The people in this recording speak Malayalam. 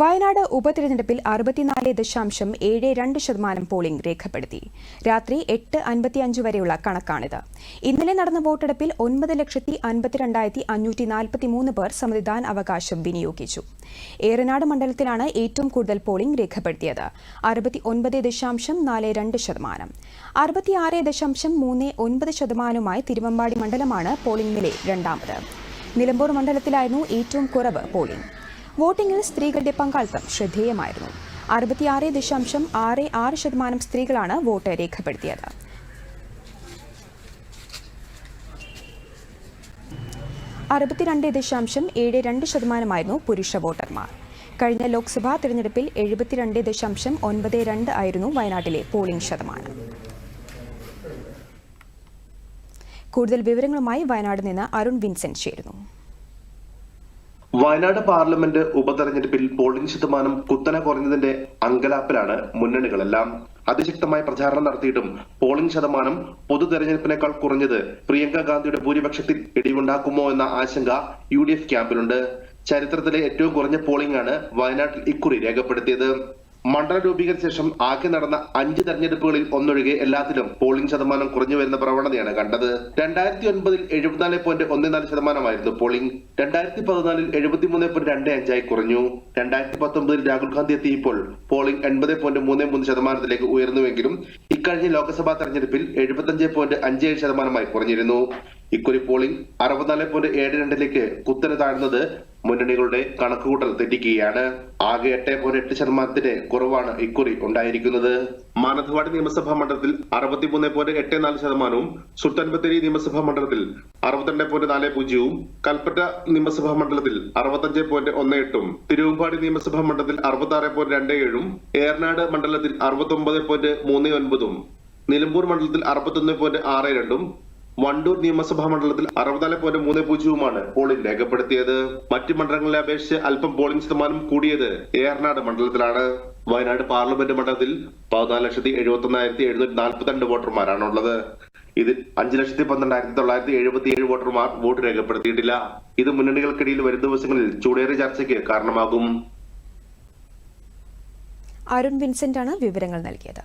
വയനാട് ഉപതെരഞ്ഞെടുപ്പിൽ അറുപത്തിനാല് ദശാംശം ഏഴ് രണ്ട് ശതമാനം പോളിംഗ് രേഖപ്പെടുത്തി. രാത്രി എട്ട് അൻപത്തിയഞ്ച് വരെയുള്ള കണക്കാണിത്. ഇന്നലെ നടന്ന വോട്ടെടുപ്പിൽ ഒൻപത് ലക്ഷത്തി അൻപത്തിരണ്ടായിരത്തി അഞ്ഞൂറ്റി നാൽപ്പത്തിമൂന്ന് പേർ സമ്മതിദാൻ അവകാശം വിനിയോഗിച്ചു. ഏറനാട് മണ്ഡലത്തിലാണ് ഏറ്റവും കൂടുതൽ പോളിംഗ് രേഖപ്പെടുത്തിയത്. അറുപത്തി ഒൻപത് ദശാംശം നാല് രണ്ട് ശതമാനം. അറുപത്തിയാറ് ദശാംശം മൂന്ന് ഒൻപത് ശതമാനവുമായി തിരുവമ്പാടി മണ്ഡലമാണ് പോളിംഗ് നില രണ്ടാമത്. നിലമ്പൂർ മണ്ഡലത്തിലായിരുന്നു ഏറ്റവും കുറവ് പോളിംഗ്. വോട്ടിംഗിൽ സ്ത്രീകളുടെ പങ്കാളിത്തം ശ്രദ്ധേയമായിരുന്നു. അറുപത്തിയാറ് ദശാംശം ആറ് ആറ് ശതമാനം സ്ത്രീകളാണ് വോട്ട് രേഖപ്പെടുത്തിയത്. അറുപത്തിരണ്ട് ദശാംശം ഏഴ് രണ്ട് ശതമാനമായിരുന്നു പുരുഷ വോട്ടർമാർ. കഴിഞ്ഞ ലോക്സഭാ തിരഞ്ഞെടുപ്പിൽ എഴുപത്തിരണ്ട് ദശാംശം ഒൻപത് രണ്ട് ആയിരുന്നു വയനാട്ടിലെ പോളിംഗ് ശതമാനം. കൂടുതൽ വിവരങ്ങളുമായി വയനാട് നിന്ന് അരുൺ വിൻസെന്റ് ചേരുന്നു. വയനാട് പാർലമെന്റ് ഉപതെരഞ്ഞെടുപ്പിൽ പോളിംഗ് ശതമാനം കുത്തനെ കുറഞ്ഞതിന്റെ അങ്കലാപ്പിലാണ് മുന്നണികളെല്ലാം. അതിശക്തമായ പ്രചാരണം നടത്തിയിട്ടും പോളിംഗ് ശതമാനം പൊതു തെരഞ്ഞെടുപ്പിനേക്കാൾ കുറഞ്ഞത് പ്രിയങ്ക ഗാന്ധിയുടെ ഭൂരിപക്ഷത്തിൽ ഇടിവുണ്ടാക്കുമോ എന്ന ആശങ്ക യു ക്യാമ്പിലുണ്ട്. ചരിത്രത്തിലെ ഏറ്റവും കുറഞ്ഞ പോളിംഗ് ആണ് വയനാട്ടിൽ ഇക്കുറി രേഖപ്പെടുത്തിയത്. മണ്ഡലം രൂപീകരിച്ച ശേഷം ആകെ നടന്ന അഞ്ച് തെരഞ്ഞെടുപ്പുകളിൽ ഒന്നൊഴികെ എല്ലാത്തിലും പോളിംഗ് ശതമാനം കുറഞ്ഞു വരുന്ന പ്രവണതയാണ് കണ്ടത്. രണ്ടായിരത്തി ഒൻപതിൽ എഴുപത്തിനാല് പോയിന്റ് ഒന്ന് നാല് ശതമാനമായിരുന്നു പോളിംഗ് രണ്ടായിരത്തി പതിനാലിൽ എഴുപത്തിമൂന്ന് പോയിന്റ് രണ്ട് അഞ്ചായി കുറഞ്ഞു. രണ്ടായിരത്തി പത്തൊമ്പതിൽ രാഹുൽ ഗാന്ധി എത്തിയപ്പോൾ പോളിംഗ് എൺപത് പോയിന്റ് മൂന്ന് മൂന്ന് ശതമാനത്തിലേക്ക് ഉയർന്നുവെങ്കിലും ഇക്കഴിഞ്ഞ ലോക്സഭാ തെരഞ്ഞെടുപ്പിൽ എഴുപത്തഞ്ച് പോയിന്റ് അഞ്ച് ഏഴ് ശതമാനമായി കുറഞ്ഞിരുന്നു. ഇക്കുറി പോളിംഗ് അറുപത്തിനാല് പോയിന്റ് ഏഴ് രണ്ടിലേക്ക് കുത്തനെ താഴ്ന്നത് മുന്നണികളുടെ കണക്കുകൂട്ടൽ തെറ്റിക്കുകയാണ്. ആകെ എട്ട് പോയിന്റ് എട്ട് ശതമാനത്തിന്റെ കുറവാണ് ഇക്കുറി ഉണ്ടായിരിക്കുന്നത്. മാനന്തവാടി നിയമസഭാ മണ്ഡലത്തിൽ അറുപത്തിമൂന്ന് പോയിന്റ് എട്ട് നാല് ശതമാനവും സുൽത്താൻ ബത്തേരി നിയമസഭാ മണ്ഡലത്തിൽ അറുപത്തിരണ്ട് പോയിന്റ് നാല് പൂജ്യവും കൽപ്പറ്റ നിയമസഭാ മണ്ഡലത്തിൽ അറുപത്തഞ്ച് പോയിന്റ് ഒന്ന് എട്ടും തിരുവമ്പാടി നിയമസഭാ മണ്ഡലത്തിൽ അറുപത്തി ആറ് പോയിന്റ് രണ്ട് ഏഴും ഏറനാട് മണ്ഡലത്തിൽ അറുപത്തി ഒമ്പത് പോയിന്റ് മൂന്ന് ഒൻപതും നിലമ്പൂർ മണ്ഡലത്തിൽ അറുപത്തൊന്ന് പോയിന്റ് ആറ് രണ്ടും വണ്ടൂർ നിയമസഭാ മണ്ഡലത്തിൽ അറുപത്തിനാല് പോയിന്റ് മൂന്ന് പൂജ്യവുമാണ് പോളിംഗ് രേഖപ്പെടുത്തിയത്. മറ്റ് മണ്ഡലങ്ങളെ അപേക്ഷിച്ച് അല്പം പോളിംഗ് ശതമാനം കൂടിയത് ഏറനാട് മണ്ഡലത്തിലാണ്. വയനാട് പാർലമെന്റ് മണ്ഡലത്തിൽ പതിനാല് ലക്ഷത്തി എഴുപത്തി ഒന്നായിരത്തി എഴുന്നൂറ്റി നാൽപ്പത്തിരണ്ട് വോട്ടർമാരാണ് ഉള്ളത് ഇതിൽ അഞ്ച് ലക്ഷത്തി പന്ത്രണ്ടായിരത്തി തൊള്ളായിരത്തി എഴുപത്തി ഏഴ് വോട്ടർമാർ വോട്ട് രേഖപ്പെടുത്തിയിട്ടില്ല. ഇത് മുന്നണികൾക്കിടയിൽ വരും ദിവസങ്ങളിൽ ചൂടേറിയ ചർച്ചയ്ക്ക് കാരണമാകും. അരുൺ വിൻസെന്റ് ആണ് വിവരങ്ങൾ നൽകിയത്.